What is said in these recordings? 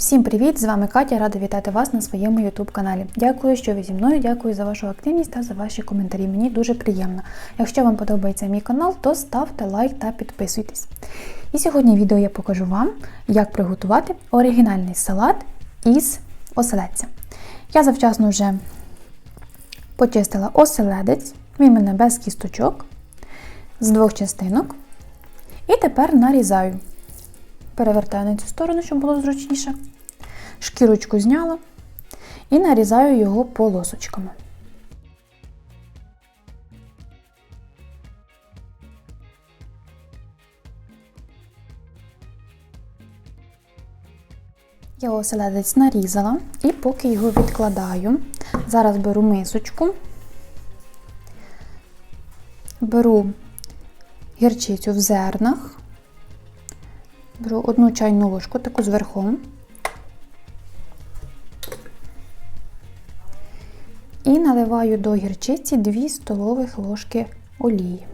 Всім привіт! З вами Катя, рада вітати вас на своєму YouTube каналі. Дякую, що ви зі мною. Дякую за вашу активність та за ваші коментарі. Мені дуже приємно. Якщо вам подобається мій канал, то ставте лайк та підписуйтесь. І сьогодні в відео я покажу вам, як приготувати оригінальний салат із оселедця. Я завчасно вже почистила оселедець, він мене без кісточок, з двох частинок. І тепер нарізаю. Перевертаю на цю сторону, щоб було зручніше. Шкірочку зняла і нарізаю його полосочками. Я оселедець нарізала і поки його відкладаю, зараз беру мисочку, беру гірчицю в зернах, беру одну чайну ложку, таку зверху. І наливаю до гірчиці 2 столових ложки олії.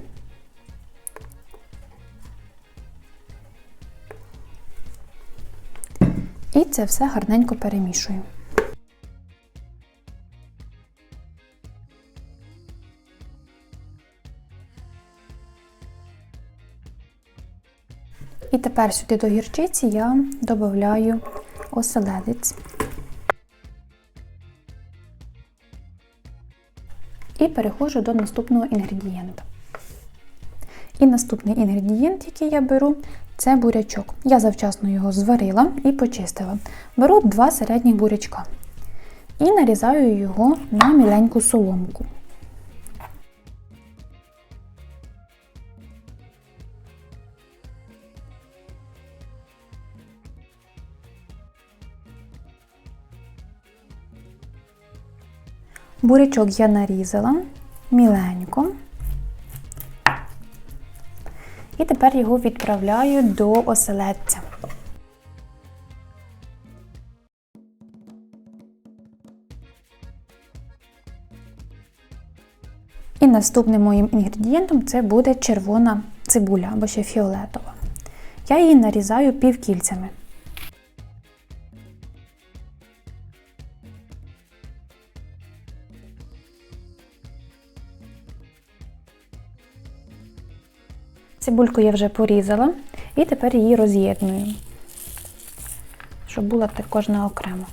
І це все гарненько перемішую. І тепер сюди до гірчиці я додаю оселедець. І переходжу до наступного інгредієнта. І наступний інгредієнт, який я беру, це бурячок. Я завчасно його зварила і почистила. Беру два середніх бурячка і нарізаю його на міленьку соломку. Бурячок я нарізала міленько. І тепер його відправляю до оселедця. І наступним моїм інгредієнтом це буде червона цибуля або ще фіолетова. Я її нарізаю півкільцями. Цибульку я вже порізала і тепер її роз'єдную, щоб була також кожна окремо.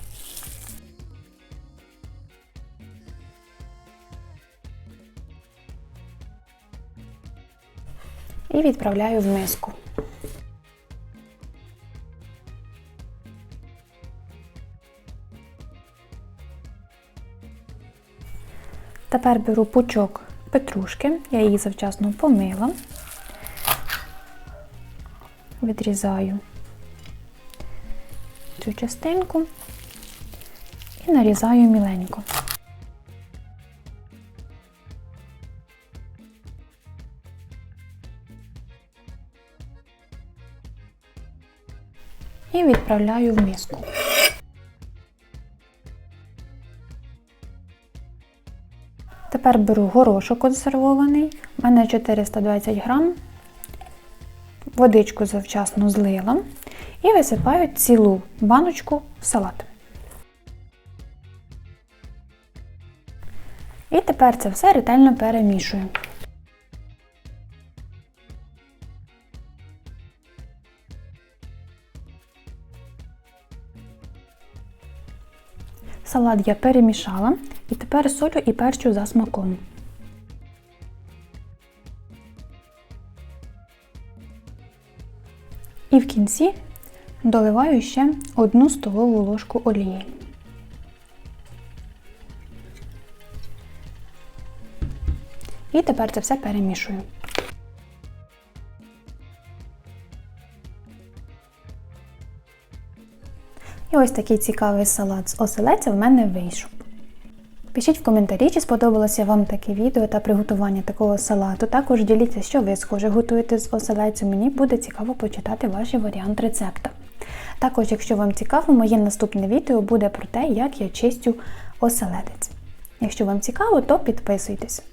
І відправляю в миску. Тепер беру пучок петрушки, я її завчасно помила відрізаю цю частинку і нарізаю міленько. І відправляю в миску. Тепер беру горошок консервований, у мене 420 грам водичку завчасно злила і висипаю цілу баночку в салат. І тепер це все ретельно перемішую. Салат я перемішала і тепер солю і перчу за смаком. І в кінці доливаю ще одну столову ложку олії. І тепер це все перемішую. І ось такий цікавий салат з оселеця в мене вийшов. Пишіть в коментарі, чи сподобалося вам таке відео та приготування такого салату. Також діліться, що ви схоже готуєте з оселедцем. Мені буде цікаво почитати ваш варіант рецепта. Також, якщо вам цікаво, моє наступне відео буде про те, як я чистю оселедець. Якщо вам цікаво, то підписуйтесь.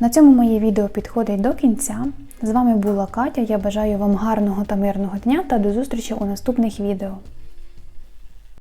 На цьому моє відео підходить до кінця. З вами була Катя. Я бажаю вам гарного та мирного дня та до зустрічі у наступних відео.